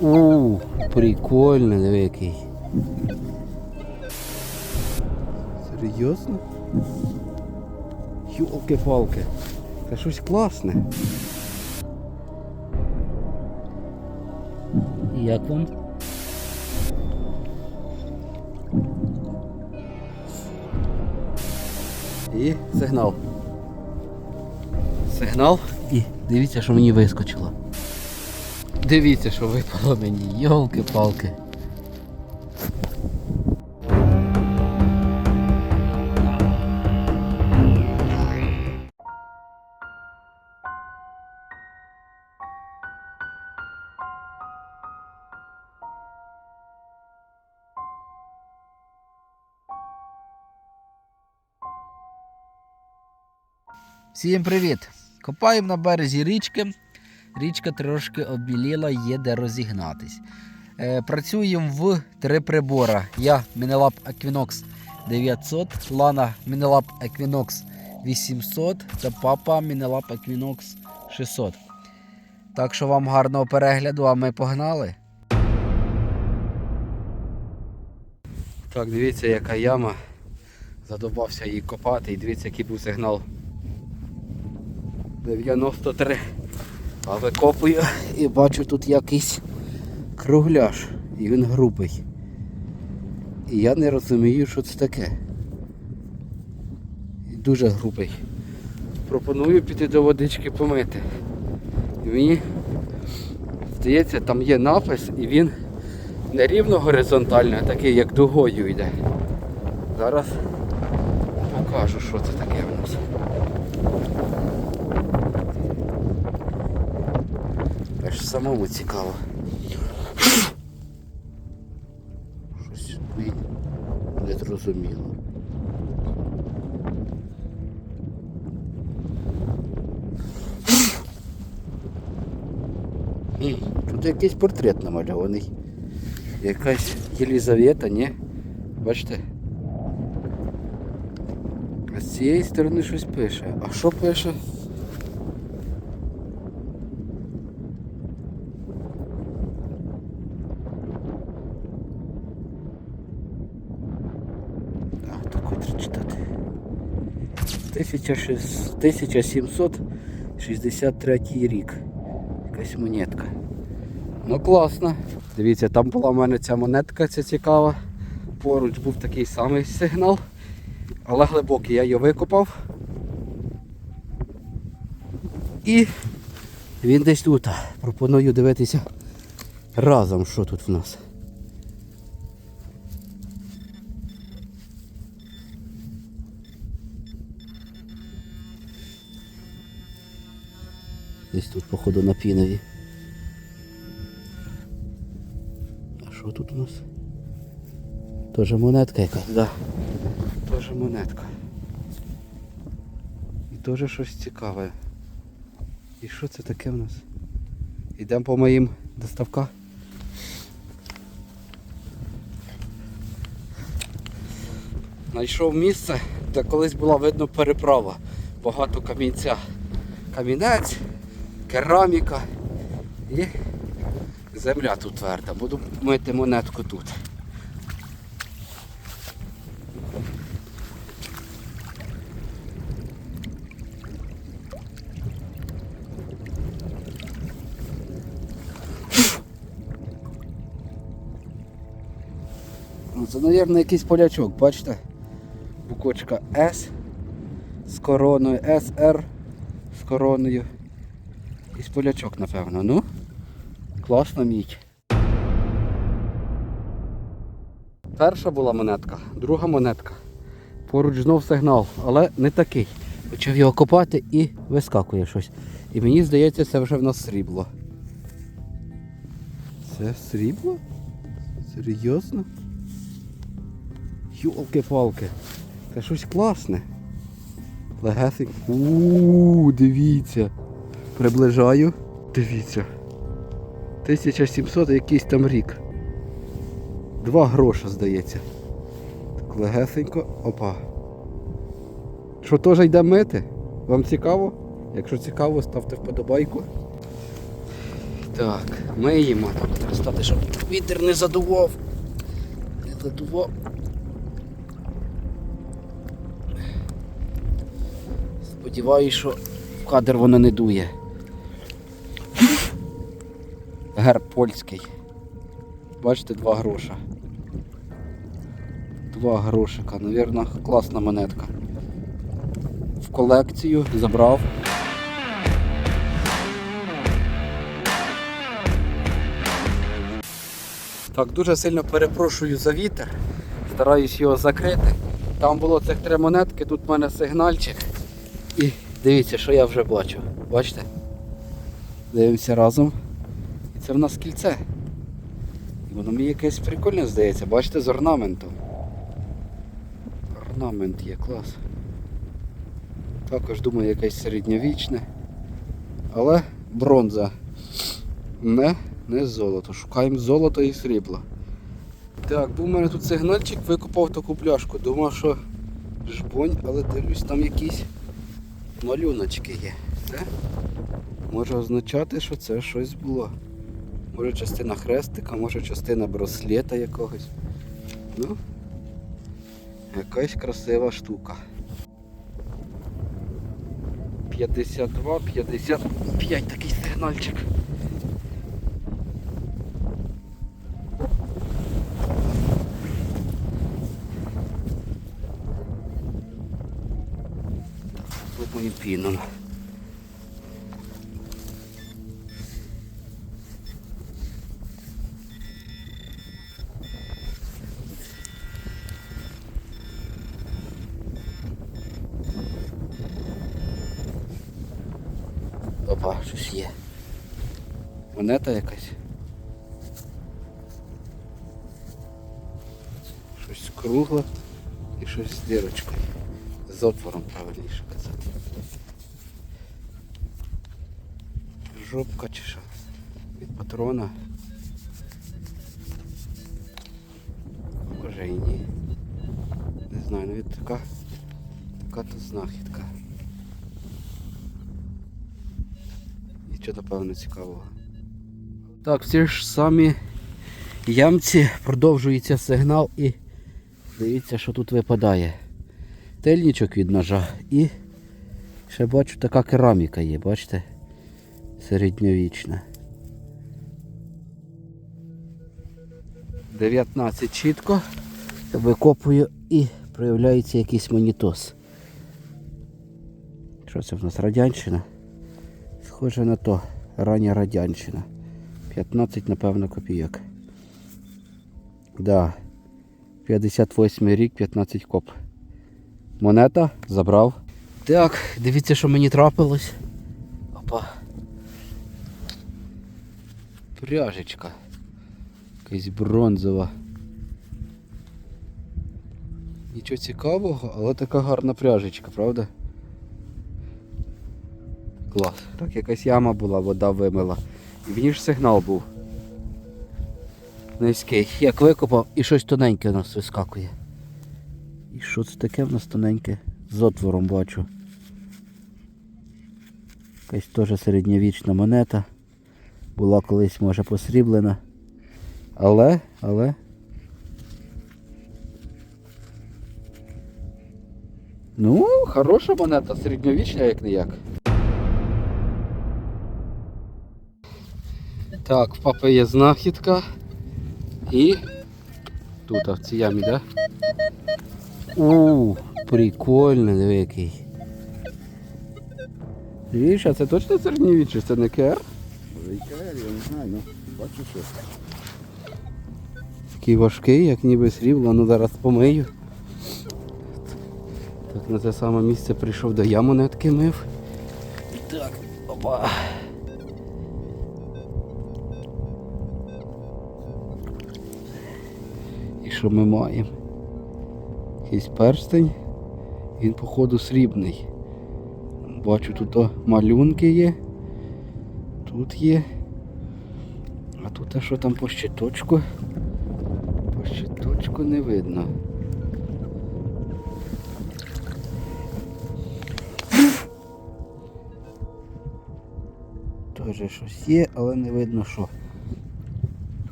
У, прикольно, диви який. Серйозно? Йолки-палки. Це щось класне. Як вам? І сигнал. Сигнал. І дивіться, що мені вискочило. Дивіться, що випало мені. Йолки-палки. Всім привіт! Копаємо на березі річки. Річка трошки обміліла, є де розігнатись. Е, працюємо в три прибора. Я Minelab Equinox 900, Лана Minelab Equinox 800 та папа Minelab Equinox 600. Так що вам гарного перегляду, а ми погнали. Так, дивіться, яка яма. Задобався її копати і дивіться, який був сигнал. 93. А викопую і бачу тут якийсь кругляш. І він грубий. І я не розумію, що це таке. Дуже грубий. Пропоную піти до водички помити. І мені здається, там є напис і він не рівно горизонтально, а такий як дугою йде. Зараз покажу, що це таке в нас. Самому цікаво. Щось мені не зрозуміло. Тут якийсь портрет намальований. Якась Єлізавета, ні? Бачите? А з цієї сторони щось пише. А що пише? А, то котре читати. 1600 1763 рік. Якась монетка. Ну класно. Дивіться, там була в мене ця монетка, ця цікава. Поруч був такий самий сигнал, але глибокий, я його викопав. І він десь тут. Пропоную дивитися разом, що тут в нас. Десь тут, походу, на пінові. А що тут у нас? Тоже монетка якась, да. Тоже монетка. І теж щось цікаве. І що це таке в нас? Йдемо по моїм доставках. Знайшов місце, де колись була видно переправа. Багато камінця. Камінець, кераміка і земля тут тверда. Буду мити монетку тут. Ну, Це, мабуть, якийсь полячок, бачите? Буквочка С з короною, СР з короною. Якийсь полячок, напевно. Ну, класно мідь. Перша була монетка, друга монетка. Поруч знов сигнал, але не такий. Почав його копати і вискакує щось. І мені здається, це вже в нас срібло. Це срібло? Серйозно? Йолки-палки. Це щось класне. Легесик. Ууу, дивіться. Приближаю. Дивіться. 1700 якийсь там рік. Два гроша, здається. Так легесенько. Опа. Що теж йде мити? Вам цікаво? Якщо цікаво, ставте вподобайку. Так, миємо. Треба стати, щоб вітер не задував. Не задував. Сподіваюсь, що в кадр воно не дує. Герб польський. Бачите, два гроша. Два грошика, навірно, класна монетка. В колекцію забрав. Так, дуже сильно перепрошую за вітер. Стараюсь його закрити. Там було цих три монетки, тут в мене сигнальчик. І дивіться, що я вже бачу. Бачите? Дивимося разом. Це в нас кільце. І воно мені якесь прикольне здається, бачите, з орнаментом. Орнамент є, клас. Також думаю, якесь середньовічне. Але бронза. Не, не золото. Шукаємо золото і срібло. Так, був у мене тут сигнальчик, викопав таку пляшку. Думав, що жбонь, але дивлюсь, там якісь малюночки є. Це може означати, що це щось було. Може частина хрестика, може частина браслета якогось. Ну, якась красива штука. 52, 55 такий сигнальчик. Пробую піном. З отвором правильніше казати. Жопка чи що? Від патрона. Може і ні. Не знаю, навіть така, така то знахідка. Нічого напевно цікавого. Так, в ці ж самі ямці продовжується сигнал і дивіться, що тут випадає. Тельничок від ножа і ще бачу така кераміка є, бачите? Середньовічна. 19 чітко. Викопую і проявляється якийсь монітос. Що це в нас радянщина? Схоже на то. Рання радянщина. 15, напевно, копійок. Да. 58 рік, 15 коп. Монета забрав. Так, дивіться, що мені трапилось. Опа. Пряжечка. Якась бронзова. Нічого цікавого, але така гарна пряжечка, правда? Клас. Так, якась яма була, вода вимила. І в ж сигнал був. Низький. Як викопав і щось тоненьке у нас вискакує. І що це таке в нас тоненьке? З отвором бачу. Якась теж середньовічна монета. Була колись може посріблена. Але, але. Ну, хороша монета, середньовічна як не як. Так, в папи є знахідка. І тут, а в цій ямі, так? Да? У, прикольно, диви який. Видиш, а це точно середньовіччя, це не КР? Вікер, я не знаю, ну бачу що. Такий важкий, як ніби срібло, ну зараз помию. Так, на те саме місце прийшов, де я монетки мив. Так, опа. І що ми маємо? Якийсь перстень. Він, походу, срібний. Бачу, тут малюнки є. Тут є. А тут а що там по щиточку? По щиточку не видно. Теж щось є, але не видно що.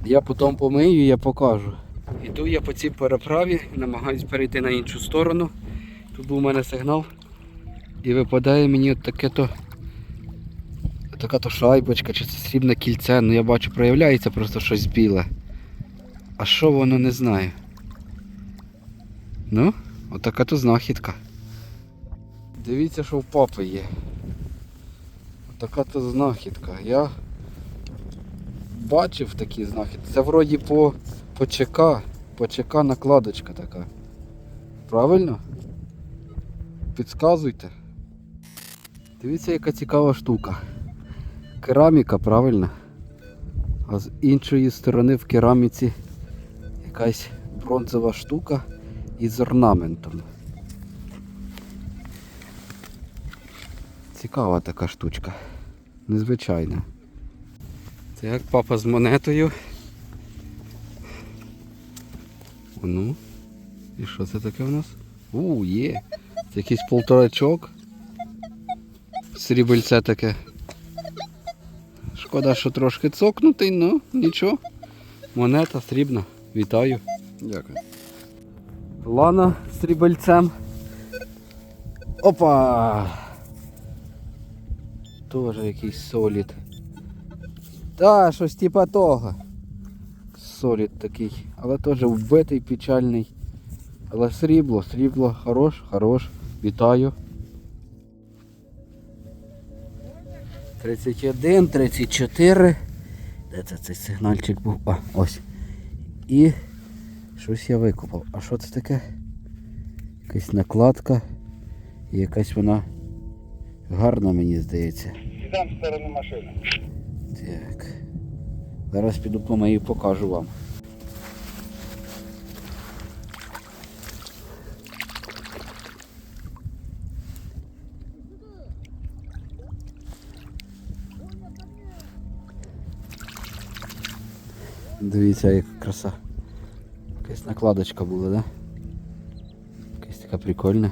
Я потім помию, я покажу. Іду я по цій переправі, намагаюсь перейти на іншу сторону. Тут був у мене сигнал. І випадає мені от таке то. Така то шайбочка чи це срібне кільце, ну я бачу, проявляється просто щось біле. А що воно не знаю. Ну, отака то знахідка. Дивіться, що в папи є. Така то знахідка. Я бачив такі знахідки. Це вроді по, по ЧК. По ЧК накладочка така. Правильно? Підказуйте. Дивіться, яка цікава штука. Кераміка, правильно? А з іншої сторони в кераміці якась бронзова штука із орнаментом. Цікава така штучка. Незвичайна. Це як папа з монетою. Ну. І що це таке в нас? У, є. Це якийсь полторачок. Срібельце таке. Шкода, що трошки цокнутий, ну нічого. Монета срібна. Вітаю. Дякую. Лана з срібельцем. Опа! Тоже якийсь солід. Та, щось типа того. Солід такий. Але теж вбитий, печальний. Але срібло, срібло, хорош, хорош. Вітаю. 31, 34. Де це цей сигнальчик був? А, ось. І щось я викопав. А що це таке? Якась накладка. І якась вона гарна, мені здається. Сідам в сторону машини. Так. Зараз піду помию і покажу вам. Дивіться, яка краса. Якась накладочка була, да? Якась така прикольна.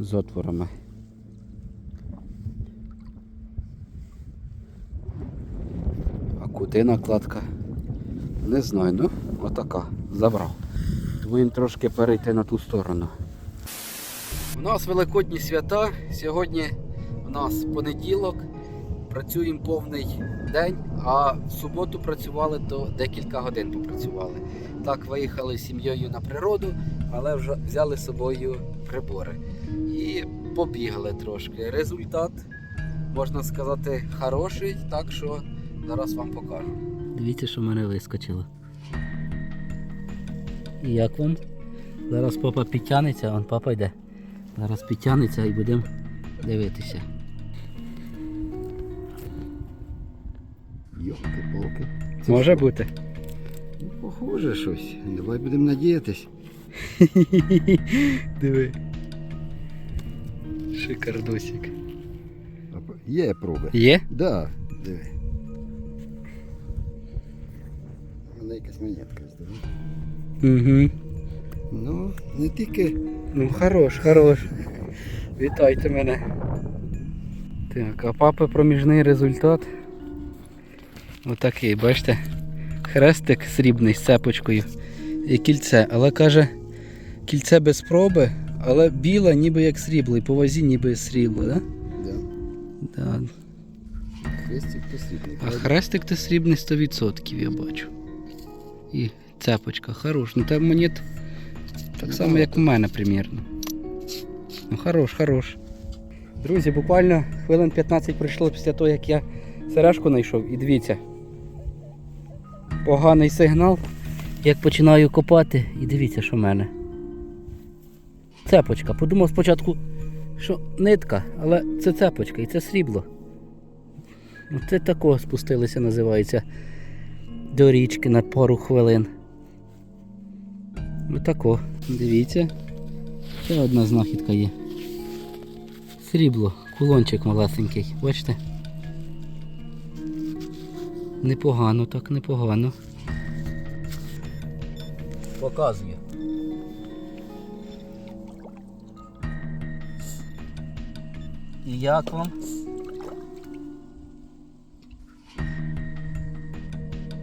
З отворами. А куди накладка? Не знаю, ну отака. Забрав. Думаємо трошки перейти на ту сторону. У нас великодні свята. Сьогодні у нас понеділок. Працюємо повний день, а в суботу працювали то декілька годин попрацювали. Так, виїхали з сім'єю на природу, але вже взяли з собою прибори. І побігали трошки. Результат, можна сказати, хороший, так що зараз вам покажу. Дивіться, що в мене вискочило. Як вам? Зараз папа підтягнеться, он папа йде. Зараз підтягнеться і будемо дивитися. Йолки-палки. Може бути. Ну, похоже щось. Давай будемо надіятись. Диви. Шикардосик. Є проби. Є? Да, диви. Мене якась монетка здорова. Угу. Ну, не тільки Ну, хорош, хорош. Вітайте мене. Так, а папи проміжний результат. Отакий, бачите? Хрестик срібний з цепочкою. І кільце. Але каже, кільце без проби, але біле ніби як срібло, і по вазі ніби срібло, да? да, Да. хрестик посрібний. А хрестик то срібний 100%, я бачу. І цепочка, хорош. Ну там монет так само, як у мене примірно. Ну хорош, хорош. Друзі, буквально хвилин 15 пройшло після того, як я сережку знайшов. І дивіться. Поганий сигнал. Як починаю копати, і дивіться, що в мене. Цепочка. Подумав спочатку, що нитка, але це цепочка і це срібло. Ну, Це тако спустилися, називається. До річки на пару хвилин. Отако. Дивіться. Ще одна знахідка є. Срібло, кулончик малесенький, бачите? Непогано, так, непогано. Показує. І як вам?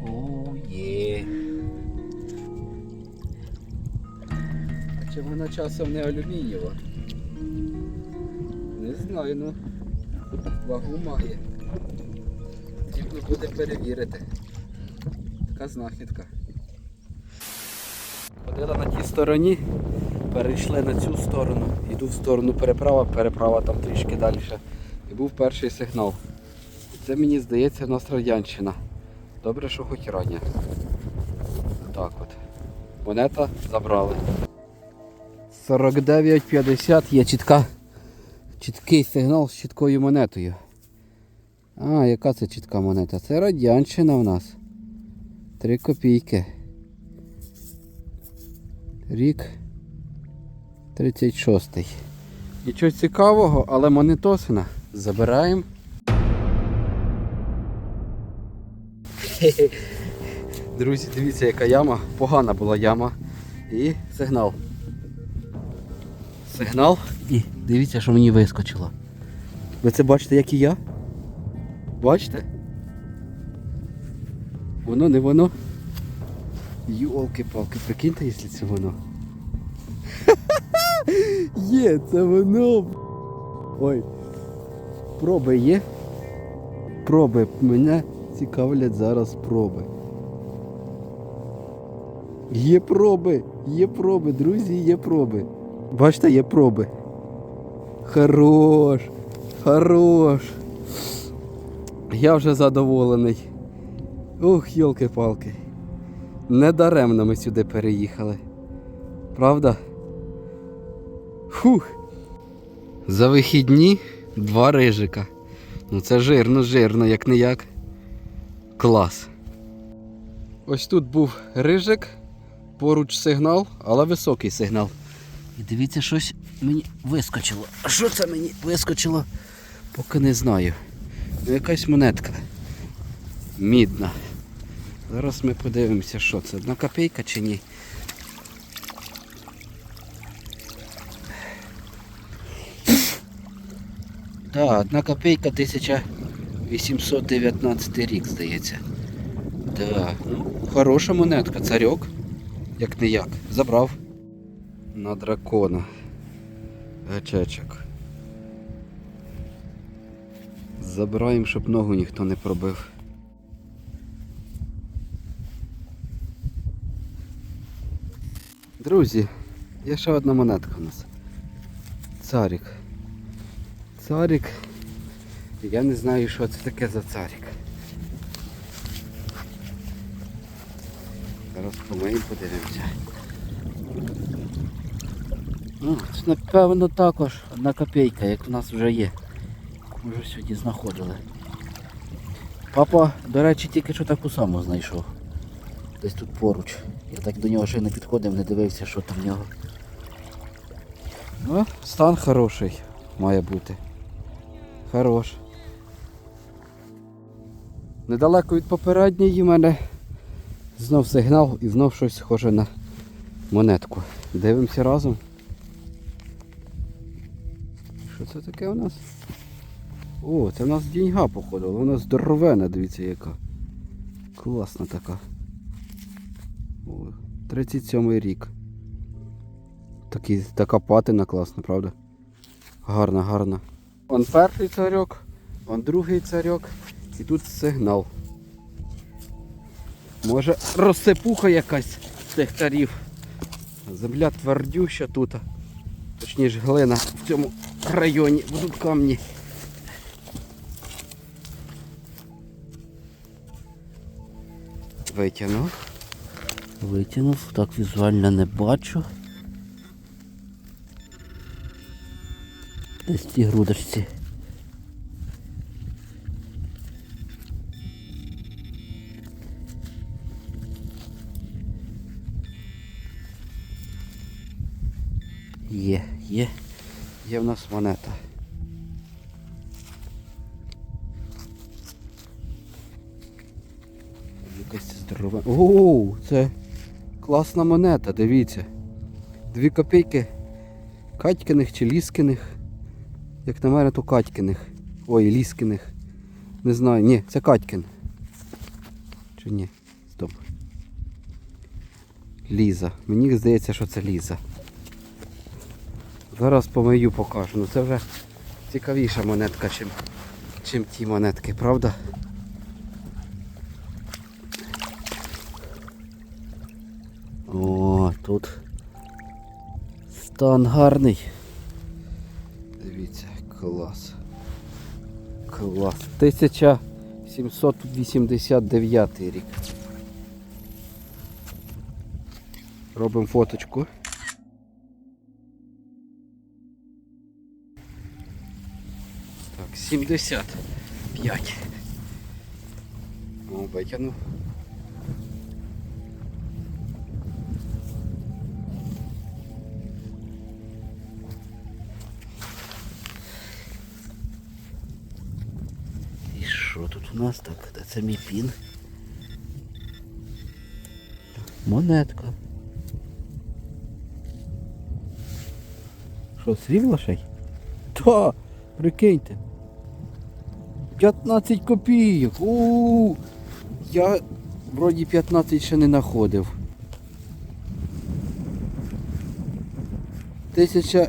О, є. А чи вона часом не алюмінієва? Не знаю, ну вагу має. Потрібно буде перевірити. Така знахідка. Ходила на тій стороні, перейшли на цю сторону. Йду в сторону переправа, переправа там трішки далі. І був перший сигнал. Це мені здається в нас радянщина. Добре, що хоч рання. Так от. Монета забрали. 49,50 є чітка. Чіткий сигнал з чіткою монетою. А, яка це чітка монета? Це радянщина в нас. 3 копійки. Рік 36. Нічого цікавого, але монетосина. Забираємо. Друзі, дивіться, яка яма. Погана була яма. І сигнал. Сигнал. І дивіться, що мені вискочило. Ви це бачите, як і я? Бачите? Воно не воно. Йолки-палки, прикиньте, якщо це воно. Є, це воно. Ой. Проби є. Проби. Мене цікавлять зараз проби. Є проби, є проби, друзі, є проби. Бачите, є проби. Хорош, хорош. Я вже задоволений. Ух, йолки-палки. Недаремно ми сюди переїхали. Правда? Фух. За вихідні два рижика. Ну це жирно, жирно, як не як. Клас. Ось тут був рижик, поруч сигнал, але високий сигнал. І дивіться, щось мені вискочило. Що це мені вискочило? Поки не знаю. Якась монетка. Мідна. Зараз ми подивимося, що це. Одна копійка чи ні. Так, одна копійка 1819 рік, здається. Так, ну, хороша монетка, царьок. Як не як. Забрав. На дракона. Гачечок. Забираємо, щоб ногу ніхто не пробив. Друзі, є ще одна монетка у нас. Царик. Царик. Я не знаю, що це таке за царик. Зараз помиємо, подивимося. Ну, це напевно також одна копійка, як у нас вже є. Ми вже сьогодні знаходили. Папа, до речі, тільки що таку саму знайшов. Десь тут поруч. Я так до нього ще не підходив, не дивився, що там в нього. Ну, стан хороший має бути. Хорош. Недалеко від попередньої в мене знов сигнал і знов щось схоже на монетку. Дивимося разом. Що це таке у нас? О, це у нас деньга походу, вона здоровена, дивіться яка. Класна така. О, 37 рік. Такий, така патина класна, правда? Гарна, гарна. Он перший царьок, он другий царьок і тут сигнал. Може розсипуха якась з тих тарів. Земля твердюща тут. Точніше глина в цьому районі будуть камні. Витягнув. Витягнув, так візуально не бачу. Десь в цій грудочці. Є, є, є в нас монета. Якась здорова. О, це класна монета, дивіться. Дві копійки Катькиних чи Ліскиних. Як на мене, то Катькиних. Ой, Ліскиних. Не знаю. Ні, це Катькин. Чи ні? Стоп. Ліза. Мені здається, що це Ліза. Зараз помию покажу. Ну це вже цікавіша монетка, чим, чим ті монетки, правда? О, тут стан гарний. Дивіться, клас. Клас. 1789 рік. Робимо фоточку. Так, 75. О, витягнув. Що тут у нас так? Це мій пін? Монетка. Що, срібло ще й? Та, прикиньте. 15 копійок. у Я вроді 15 ще не знаходив. Тисяча.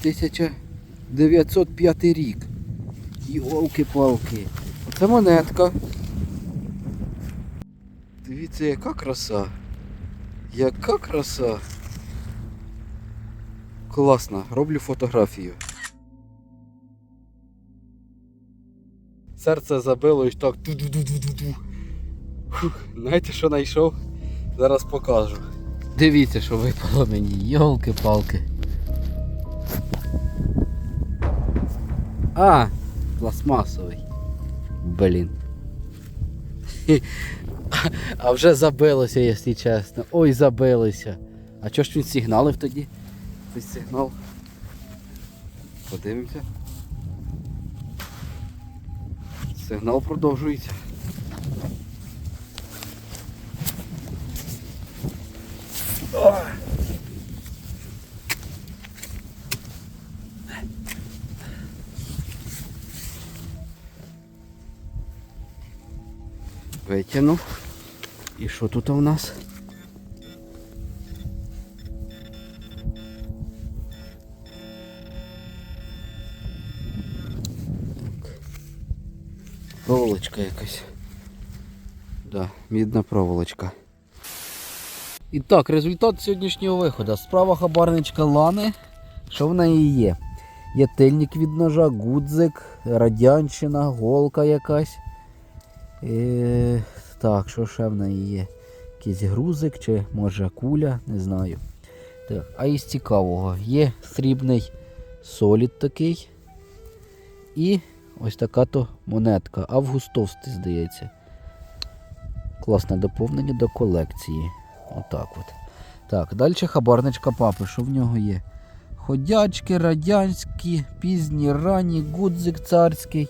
1905 рік. Йолки-палки. Це монетка. Дивіться, яка краса. Яка краса. Класно, роблю фотографію. Серце забило і так. Знаєте, що знайшов? Зараз покажу. Дивіться, що випало мені, йолки-палки. А, пластмасовий. Блін. А вже забилося, якщо чесно. Ой, забилося. А чого ж він сигналив тоді? Цей сигнал. Подивимося. Сигнал продовжується. Витягнув. І що тут у нас? Проволочка якась. Да, мідна проволочка. І так, результат сьогоднішнього виходу. Справа хабарничка Лани. Що в неї є? Є тильник від ножа, гудзик, радянщина, голка якась. Е, так, що ще в неї є? Якийсь грузик чи може куля, не знаю. Так, а із цікавого є срібний солід такий. І ось така то монетка. Августовський, здається. Класне доповнення до колекції. Отак от. Так, далі хабарничка папи. Що в нього є? Ходячки, радянські, пізні, ранні, гудзик царський,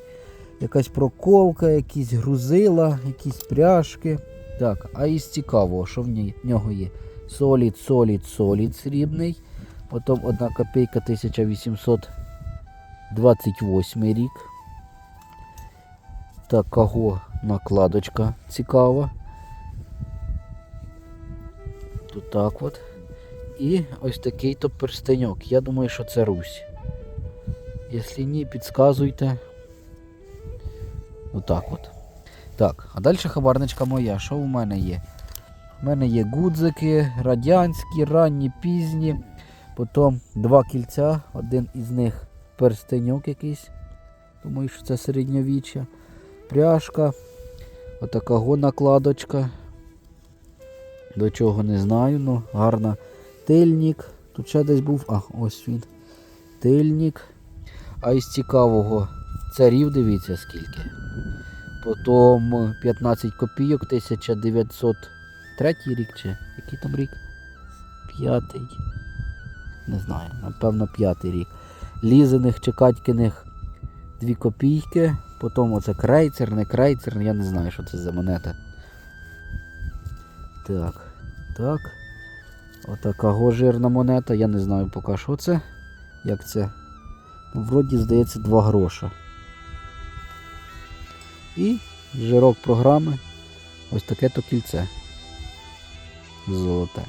якась проколка, якісь грузила, якісь пряжки. Так, а із цікавого, що в нього є? Солід, солід, солід срібний. Потім одна копійка 1828 рік. Такого накладочка цікава. Тут так от. І ось такий то перстеньок. Я думаю, що це Русь. Якщо ні, підсказуйте. Отак от. Так, а далі хабарничка моя. Що у мене є? У мене є гудзики, радянські, ранні, пізні. Потім два кільця, один із них перстеньок якийсь. Думаю, що це середньовіччя. Пряжка. Отакого накладочка. До чого не знаю, ну гарна. Тильник. Тут ще десь був. А, ось він. Тильник. А із цікавого царів дивіться скільки. Потім 15 копійок, 1903 рік чи який там рік? П'ятий. Не знаю, напевно, п'ятий рік. Лізаних чи Катькиних 2 копійки. Потім оце крейцер, не крейцер, я не знаю, що це за монета. Так, так. Отака жирна монета. Я не знаю поки що це. Як це? Ну, Вроді, здається, 2 гроша. І жирок програми. Ось таке то кільце. Золоте.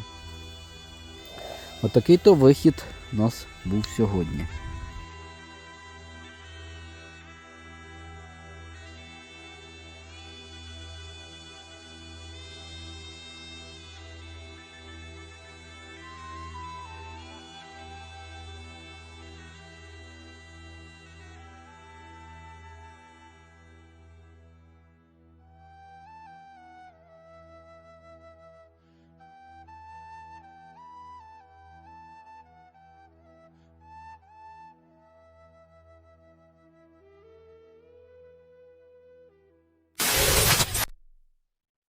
Отакий то вихід у нас був сьогодні.